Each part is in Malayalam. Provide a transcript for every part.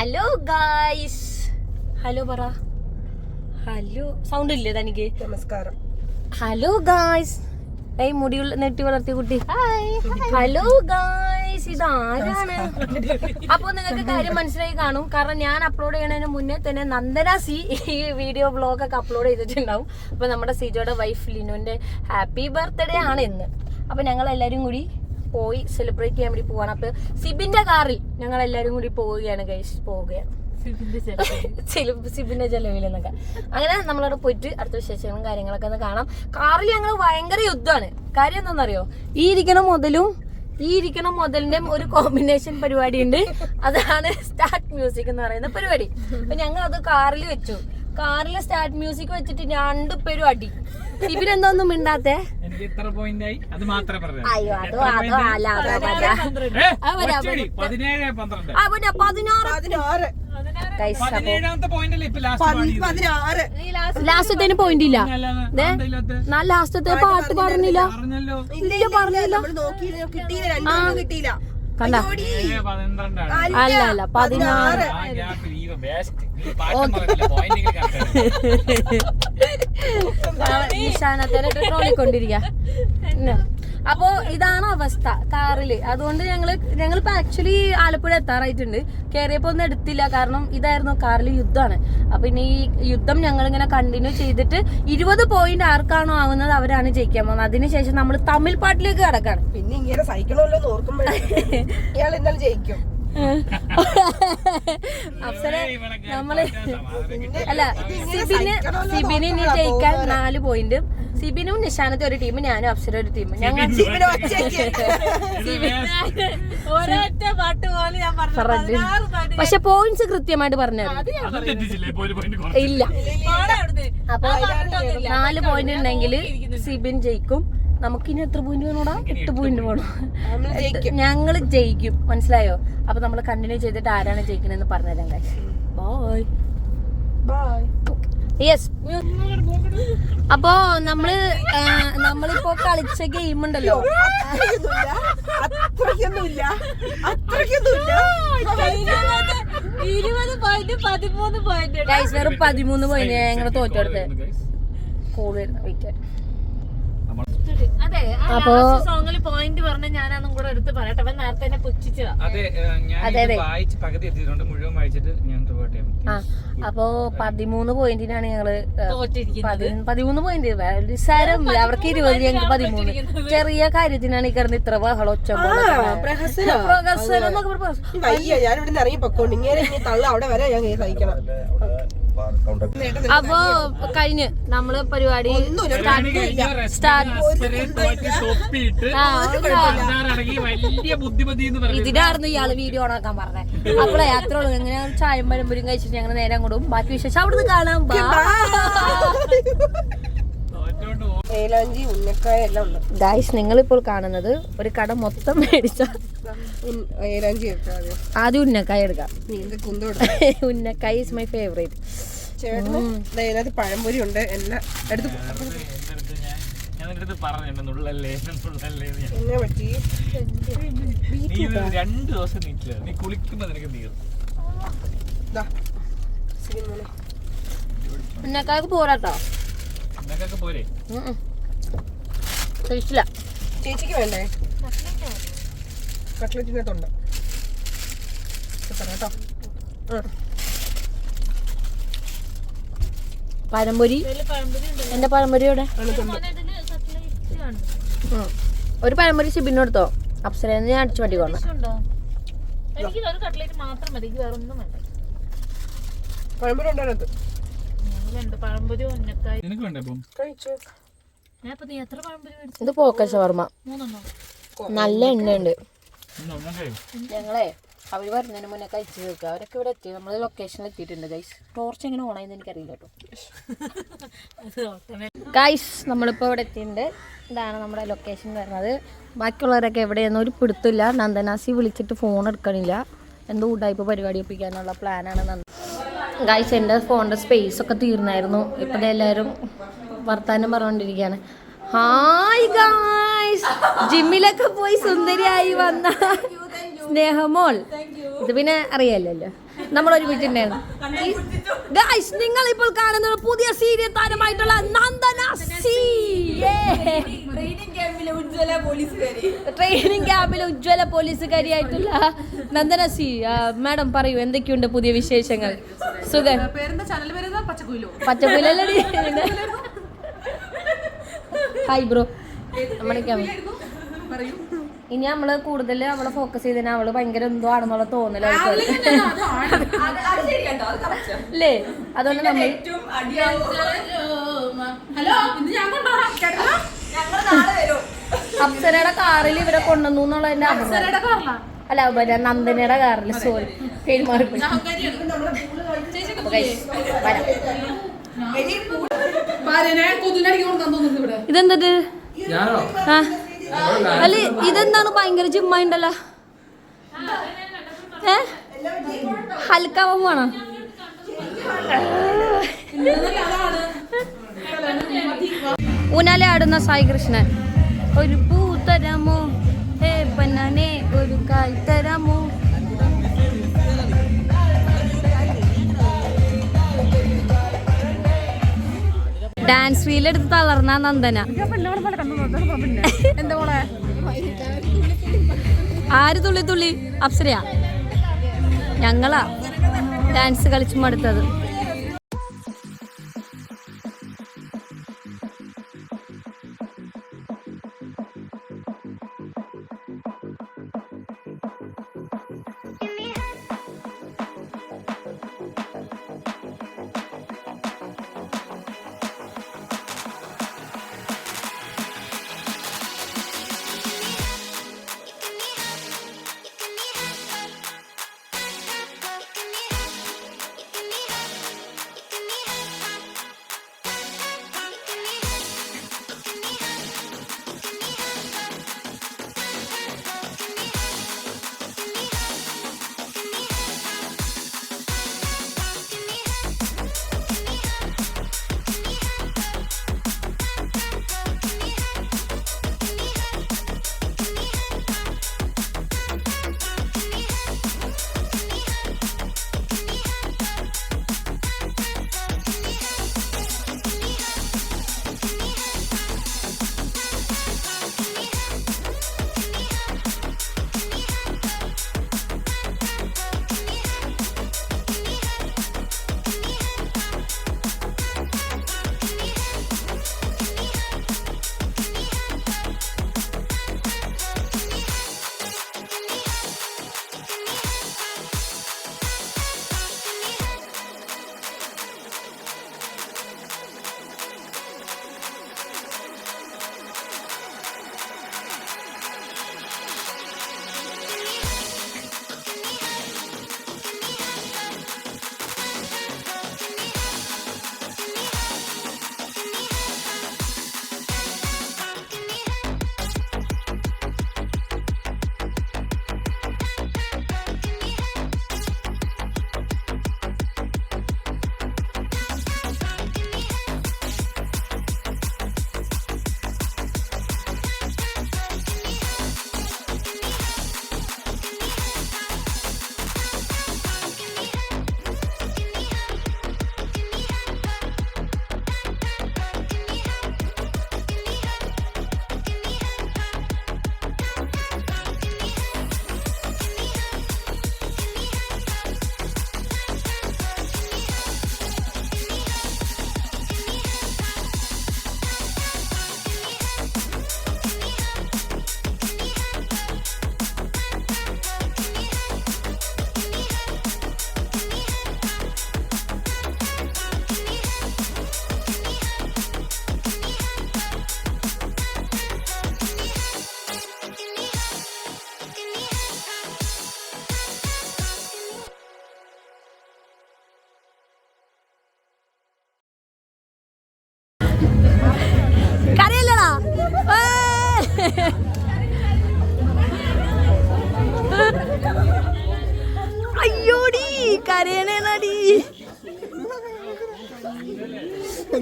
ഹലോ ഗായ്സ് ഹലോ പറ. ഹലോ സൗണ്ട് ഇല്ലേ തനിക്ക്? നമസ്കാരം. ഹലോ ഗായ്സ് ഏയ് മുടി നെട്ടി വളർത്തിയ കുട്ടി. ഹലോ ഗായ്സ് ഇത് ആരാണ്? അപ്പൊ നിങ്ങൾക്ക് കാര്യം മനസ്സിലായി കാണും. കാരണം ഞാൻ അപ്ലോഡ് ചെയ്യണതിന് മുന്നേ തന്നെ നന്ദന സി ഈ വീഡിയോ വ്ലോഗ് ഒക്കെ അപ്ലോഡ് ചെയ്തിട്ടുണ്ടാവും. അപ്പൊ നമ്മുടെ സിജോയുടെ വൈഫ് ലിനുവിന്റെ ഹാപ്പി ബർത്ത്ഡേ ആണ് ഇന്ന്. അപ്പൊ ഞങ്ങൾ എല്ലാരും കൂടി പോയി സെലിബ്രേറ്റ് ചെയ്യാൻ വേണ്ടി പോവാണ്. അപ്പൊ സിബിന്റെ കാറിൽ ഞങ്ങൾ എല്ലാരും കൂടി പോവുകയാണ് ഗൈസ് പോവുകയാണ്. സിബിന്റെ ചെലവിൽ. എന്നൊക്കെ അങ്ങനെ നമ്മളവിടെ പോയിട്ട് അടുത്ത വിശേഷങ്ങളും കാര്യങ്ങളൊക്കെ ഒന്ന് കാണാം. കാറിൽ ഞങ്ങൾ ഭയങ്കര യുദ്ധമാണ്. കാര്യം എന്താണെന്നറിയോ? ഈ ഇരിക്കണ മുതലും ഈ ഇരിക്കണ മുതലിന്റെ ഒരു കോമ്പിനേഷൻ പരിപാടി ഉണ്ട് അതാണ് സ്റ്റാർട്ട് മ്യൂസിക് എന്ന് പറയുന്ന പരിപാടി. അപ്പൊ ഞങ്ങൾ അത് കാറിൽ വെച്ചു. കാറിൽ സ്റ്റാർട്ട് മ്യൂസിക് വെച്ചിട്ട് രണ്ടു പേരും അടി. ഇവരെന്തോന്നും മിണ്ടാത്തെ? എനിക്ക് ഇത്ര പോയിന്റ് ആയി. അത് മാത്രമേ പറഞ്ഞു അയ്യോ അതോ അതോ അല്ല പതിനേഴ് പന്ത്രണ്ട്. ആ പിന്നെ പതിനാറ്. പതിനാറ്. ലാസ്റ്റത്തേന് പോയിന്റ് ഇല്ല. ഞാൻ ലാസ്റ്റത്തെ പാട്ട് പറഞ്ഞില്ല. പറഞ്ഞല്ലോ. ഇല്ല കണ്ട. പന്ത്രണ്ടാണ്. അല്ല അല്ല പതിനാറ്. നിശാനത്തേനെ അപ്പോ ഇതാണ് അവസ്ഥ കാറിൽ? അതുകൊണ്ട് ഞങ്ങൾ ഞങ്ങളിപ്പോ ആക്ച്വലി ആലപ്പുഴ എത്താറായിട്ടുണ്ട്. കേറിയപ്പോ ഒന്നും എടുത്തില്ല. കാരണം ഇതായിരുന്നു കാറിൽ യുദ്ധമാണ്. അപ്പൊ ഇനി ഈ യുദ്ധം ഞങ്ങൾ ഇങ്ങനെ കണ്ടിന്യൂ ചെയ്തിട്ട് ഇരുപത് പോയിന്റ് ആർക്കാണോ ആവുന്നത് അവരാണ് ജയിക്കാൻ പോകുന്നത്. അതിനുശേഷം നമ്മൾ തമിഴ് പാട്ടിലേക്ക് കടക്കാണ്. പിന്നെ ഇങ്ങനെ സൈക്കിളല്ലോ ഓർക്കുമ്പോഴേ ജയിക്കും. അപ്സര നമ്മൾ അല്ല സിബിന് സിബിന് ഇനി ജയിക്കാൻ നാല് പോയിന്റ് സിബിനും നിഷാനത്തെ ഒരു ടീം ഞാനും അപ്സര ഒരു ടീം ഞങ്ങൾ പക്ഷെ പോയിന്റ്സ് കൃത്യമായിട്ട് പറഞ്ഞു അതും തെറ്റിച്ചില്ലേ? ഇപ്പൊ ഒരു പോയിന്റ് ഇല്ല. അപ്പൊ നാല് പോയിന്റ് ഉണ്ടെങ്കിൽ സിബിൻ ജയിക്കും. നമുക്കിനി എത്ര പോയിന്റ് വേണോടാ? എട്ട് പോയിന്റ് വേണം? ഞങ്ങൾ ജയിക്കും. മനസ്സിലായോ? അപ്പൊ നമ്മൾ കണ്ടിന്യൂ ചെയ്തിട്ട് ആരാണ് ജയിക്കണെന്ന് പറഞ്ഞുതരാം ബോയ് ബൈ യെസ് അപ്പോ നമ്മൾ നമ്മളിപ്പോ കളിച്ച ഗെയിം ഉണ്ടല്ലോ. അത്രയ്ക്കൊന്നുമില്ല. അത്രയ്ക്കൊന്നുമില്ല. ഇരുപത് പോയിന്റ് പതിമൂന്ന് പോയിന്റ് വെറും പതിമൂന്ന് പോയിന്റ് ഞങ്ങൾ തോറ്റെടുത്ത് കോൾ വെയിറ്റ് അതെ അപ്പോ- സോങ്ങിൽ പോയിന്റ് പറഞ്ഞ ഞാനതും കൂടെ എടുത്ത് പറയട്ടെ. അവൻ നേരത്തെ തന്നെ പുച്ഛിച്ചതാ. അതെ ഞാൻ. വായിച്ച് പകുതി മുഴുവൻ വായിച്ചിട്ട് ഞാൻ ആ അപ്പോ പതിമൂന്ന് പോയിന്റിനാണ് ഞങ്ങൾ പതിമൂന്ന് പോയിന്റ്. നിസ്സാരം അവർക്ക് ഇരുപത് ഞങ്ങൾക്ക് പതിമൂന്ന്. ചെറിയ കാര്യത്തിനാണ് ഈ കിടന്ന് ഇത്ര ബഹളം ഒച്ച പ്രഹസനോ? എന്നൊക്കെ പറഞ്ഞ് വയ്യ ഞാൻ ഇവിടെ നിന്ന് ഇറങ്ങി പൊക്കോണ്ട് ഇങ്ങനെ തള്ള അവിടെ വരെ ഞാൻ സഹിക്കണം അപ്പോ കഴിഞ്ഞ് നമ്മൾ പരിപാടി സ്റ്റാർട്ട് തൊപ്പിയിട്ട് ആ, ഇറങ്ങി വലിയ ബുദ്ധിമതി എന്ന് പറയുന്നത്. ഇതിനായിരുന്നു ഇയാൾ വീഡിയോ ഓണാക്കാൻ പറഞ്ഞത് അപ്പോഴേ അത്ര ഉള്ളു. എങ്ങനെ ചായം പരമ്പരും കഴിച്ചിട്ട് ഞങ്ങൾ നേരെ അങ്ങോട്ടും ബാക്കി വിശേഷം അവിടുന്ന് കാണാം. ഗായ്സ് നിങ്ങൾ ഇപ്പോൾ ഉന്നക്കായ എല്ലാം ഉണ്ട്. ഗായ്സ് നിങ്ങളിപ്പോൾ കാണുന്നത് ഒരു കട മൊത്തം മേടിച്ച ആദ്യം ഉന്നക്കായ എടുക്കാം. ഉന്നക്കായ ഇസ് മൈ ഫേവറേറ്റ് ചേട്ടന് ഇതിനകത്ത് പഴംപൊരി ഉണ്ട് എല്ലാം എടുത്ത് എന്നെ പറ്റി. രണ്ട് ദിവസം നീക്കില്ല നീ കുളിക്കുമ്പോ നിനക്ക് നീറും. ദാ. ശരി മോനെ. ഉന്നക്കായക്ക് പോരാട്ടോ. നിനക്കൊക്കെ പോരെ? കഴിച്ചില്ല ചേച്ചിക്ക് വേണ്ടേ? കട്ട്ലറ്റിനകത്തുണ്ട് കേട്ടോ. ഉന്നക്കായി പഴംപൊരി ഇവിടെ ഒരു പഴംപൊരി ഞാൻ ഇപ്പൊ ഞാൻ എത്ര പട്ടി കൊണ്ട് ഇത് പോക്ക ഷവർമ്മ മൂന്നെണ്ണോ? നല്ല എണ്ണയുണ്ട്. ഉണ്ട് ഞങ്ങളെ അവർ വരുന്നതിന് മുന്നേ കഴിച്ച് തീർക്കുക. അവരൊക്കെ ഇവിടെ എത്തി. നമ്മൾ ലൊക്കേഷനിൽ എത്തിയിട്ടുണ്ട് ഗൈസ് ടോർച്ച് എങ്ങനെ ഓണായെന്ന് എനിക്കറിയില്ല കേട്ടോ. ഗൈസ് നമ്മളിപ്പോൾ ഇവിടെ എത്തിയിട്ടുണ്ട്. ഇതാണ് നമ്മുടെ ലൊക്കേഷൻ വരുന്നത് ബാക്കിയുള്ളവരൊക്കെ എവിടെയൊന്നും ഒരു പിടുത്തില്ല നന്ദനാസി വിളിച്ചിട്ട് ഫോൺ എടുക്കണില്ല. എന്തോ ഉടായ്പ പരിപാടി ഒപ്പിക്കാനുള്ള പ്ലാനാണ് നന്ദ ഗൈസ് എന്റെ ഫോണിന്റെ സ്പേസ് ഒക്കെ തീർന്നായിരുന്നു. ഇപ്പം എല്ലാവരും വർത്താനം പറഞ്ഞുകൊണ്ടിരിക്കുകയാണ് ഹായ് ഗായ്സ് ജിമ്മിലൊക്കെ പോയി സുന്ദരിയായി വന്ന സ്നേഹമോൾ. ഇത് പിന്നെ അറിയാലല്ലോ. നമ്മൾ ഒരുമിച്ചുണ്ടായിരുന്നു വീട്ടിൽ നിങ്ങൾ ഇപ്പോൾ കാണുന്ന പുതിയ സീരിയൽ താരമായിട്ടുള്ള നന്ദന സി ട്രെയിനിങ് ക്യാമ്പിലെ ഉജ്ജ്വല പോലീസുകാരിയായിട്ടുള്ള നന്ദന സി മാഡം പറയൂ എന്തൊക്കെയുണ്ട് പുതിയ വിശേഷങ്ങൾ? സുഖം. പേരെന്താ? ചാനൽ പേരെന്താ? പച്ചക്കുയിലോ. പച്ചപ്പില്ലല്ലേ ഹായ് ബ്രോ നമ്മുടെ ക്യാമറ പറയൂ. ഇനി നമ്മൾ കൂടുതൽ അവളെ ഫോക്കസ് ചെയ്തതിന് അവൾ ഭയങ്കര എന്തോ ആണെന്നുള്ള തോന്നൽ അല്ലേ അതുകൊണ്ട് നമ്മൾ ഏറ്റവും അടിയാവും. ഹലോ ഇത് ഞാൻ കൊണ്ടുപോകാം കേട്ടോ? ഞങ്ങൾ നാളെ വരും. അപ്സരയുടെ കാറിൽ ഇവരെ കൊണ്ടുവന്നു എന്നുള്ളതിന്റെ അല്ല പിന്നെ നന്ദനയുടെ കാറിൽ സോറി പെരുമാറി. ഇതെന്തത്? ഞാനോ? ആ. അല്ല ഇതെന്താണ് ഭയങ്കര ജിമ്മായിണ്ടല്ലോ? ഏ? ഹൽക്കാവും വേണം ഊനാലെ ആടുന്ന സായി കൃഷ്ണൻ. ഒരു പൂ തരാമോ ഏ പന്നാനെ ഒരു കാൽ തരാമോ ഡാൻസ് റീൽ എടുത്ത് തളർന്ന നന്ദന. ആര് തുള്ളി തുള്ളി? അപ്സരയാ. ഞങ്ങളാ. ഡാൻസ് കളിച്ചു മടുത്തത്.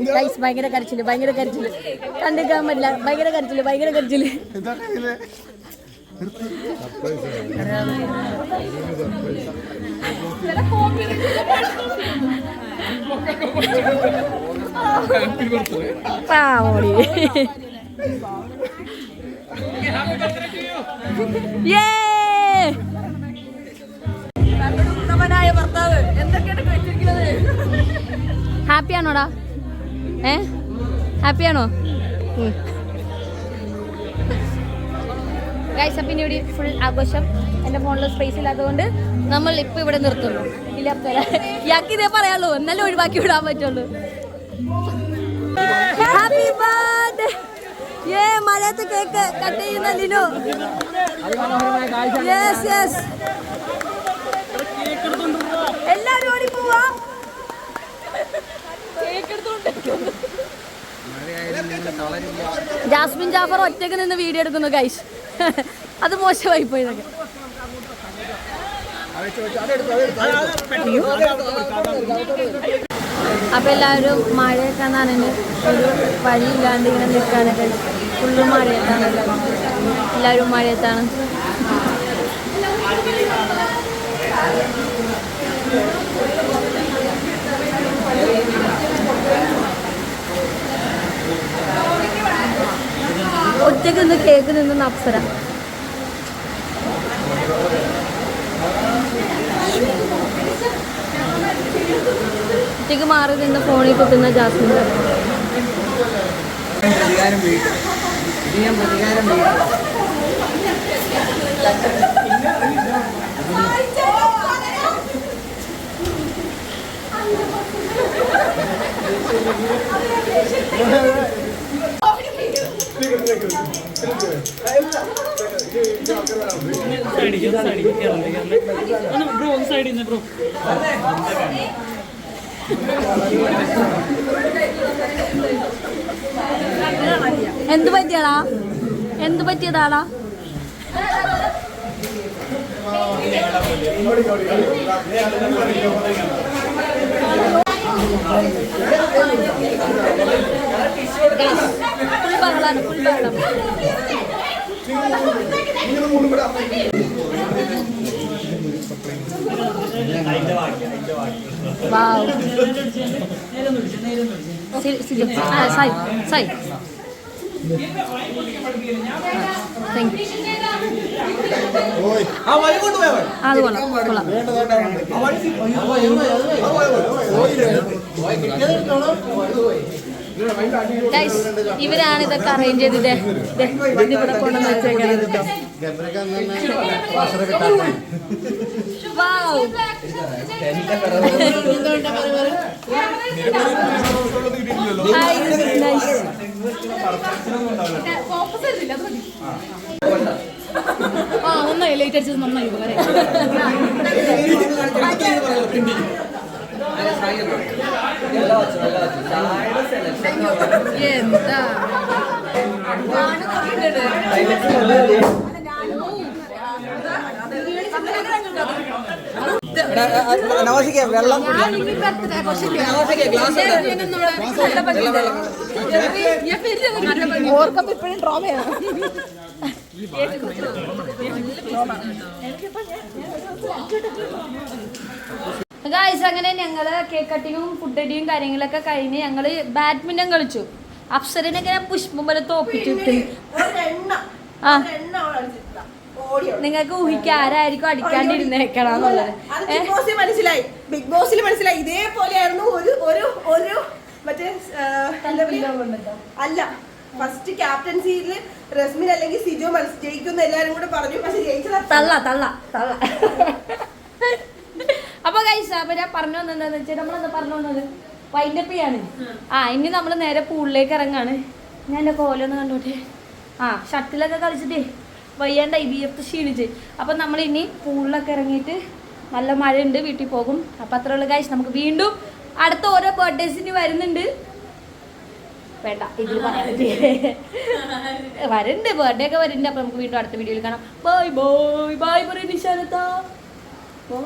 ഗൈസ് ഭയങ്കര കരച്ചിൽ ഭയങ്കര കരച്ചിൽ. കണ്ടിക്കാൻ പറ്റില്ല ഭയങ്കര കരച്ചിൽ ഭയങ്കര കരച്ചിൽ. പാവോടി. യേ! ഹാപ്പി ആണോടാ? ഏ? ഹാപ്പി ഗൈസ് അപ്പം ഇവിടെ ഫുൾ ആഘോഷം. എന്റെ ഫോണിൽ സ്പേസ് ഇല്ലാത്തതുകൊണ്ട് നമ്മൾ ഇപ്പം ഇവിടെ നിർത്തുള്ളൂ ഇല്ല ഇയാൾക്ക് ഇതേ പറയാമല്ലോ എന്നാലും ഒഴിവാക്കി വിടാൻ പറ്റുള്ളൂ. ഹാപ്പി ബർത്ത്ഡേ ഏ മഴയത്ത് കേക്ക് കട്ട് ചെയ്യുന്ന യെസ് യെസ് പോവാ. ജാസ്മിൻ ജാഫർ ഒറ്റയ്ക്ക് നിന്ന് വീഡിയോ എടുക്കുന്നു ഗൈസ് അത് മോശമായി പോയതൊക്കെ അപ്പൊ എല്ലാവരും മഴയൊക്കെ നനഞ്ഞ് ഒരു വഴിയില്ലാണ്ട് ഇങ്ങനെ നിൽക്കാനൊക്കെ ഫുള്ള് മഴയത്താണ് എല്ലാവരും മഴയത്താണ്. ഒറ്റയ്ക്ക് നിന്ന് കേക്ക് നിന്നുന്ന അപ്സര. ഒറ്റയ്ക്ക് മാറി നിന്ന് ഫോണിൽ കുത്തുന്ന ജാസ്മിൻ പ്രതികാരം പ്രതികാരം ബ്രോ സൈഡിൽ നിന്ന് ബ്രോ എന്ത് പറ്റിയടാ? എന്ത് പറ്റിയതാടാ? Full Sai Sai thank you അത് കൊള്ളാം കൊള്ളാം ഇവരാണ് ഇതൊക്കെ അറേഞ്ച് ചെയ്തത്. കൊണ്ടുവന്ന് വെച്ചേക്കുന്നത് nice. ആ നന്നായി ലൈറ്റ് അടിച്ചത് നന്നായി ഉപകാരം എന്താ നവാസിക്ക് വെള്ളം ഓർക്കപ്പ് ഇപ്പോഴും ഡ്രോമയാണ് ഗായ്സ് അങ്ങനെ ഞങ്ങൾ കേക്ക് കട്ടിങ്ങും ഫുഡ് അടിയും കാര്യങ്ങളൊക്കെ കഴിഞ്ഞ് ഞങ്ങൾ ബാഡ്മിന്റൺ കളിച്ചു. അപ്സരനെ ഞാൻ പുഷ്പം പോലെ തോപ്പിച്ചിട്ട്. ആ. നിങ്ങൾക്ക് ഊഹിക്കാൻ ആരായിരിക്കും അടിക്കാണ്ടിരുന്നേക്കണം അത് ബിഗ് ബോസിൽ മനസ്സിലായി. ബിഗ് ബോസിൽ മനസ്സിലായി. ഇതേപോലെയായിരുന്നു ഒരു ഒരു ഒരു മറ്റേ അല്ല ഫസ്റ്റ് ക്യാപ്റ്റൻസിയിൽ റസ്മിൻ അല്ലെങ്കിൽ സിജോ മത്സ ജയിക്കുന്ന എല്ലാരും കൂടെ പറഞ്ഞു. പക്ഷെ ജയിച്ചത് തള്ള തള്ള തള്ള. അപ്പൊ കൈസ അപ്പൊ ഞാൻ പറഞ്ഞു വന്നെന്താന്ന് വെച്ചാൽ നമ്മളെന്താ പറഞ്ഞു വന്നത്? വൈൻഡപ്പ് ചെയ്യാണ്. ആ ഇനി നമ്മൾ നേരെ പൂളിലേക്ക് ഇറങ്ങാണ്. ഞാൻ എന്റെ കോലൊന്ന് കണ്ടോട്ടെ? ആ ഷട്ടിലൊക്കെ കളിച്ചിട്ടേ വയ്യാണ്ടായി വിയർത്ത് ക്ഷീണിച്ച്. അപ്പം നമ്മൾ ഇനി പൂളിലൊക്കെ ഇറങ്ങിയിട്ട് നല്ല മഴയുണ്ട് വീട്ടിൽ പോകും. അപ്പം അത്ര ഉള്ള കാശ് നമുക്ക് വീണ്ടും അടുത്ത ഓരോ ബർത്ത്ഡേസിന് വരുന്നുണ്ട്. വേണ്ട ഇതിൽ പറയാൻ പറ്റില്ലേ വരുന്നുണ്ട് ബർത്ത്ഡേ ഒക്കെ വരുന്നുണ്ട്. അപ്പം നമുക്ക് വീണ്ടും അടുത്ത വീഡിയോയിൽ കാണാം. ബൈ ബോയ് ബൈ പറയും നിശാനത്താ ബൈ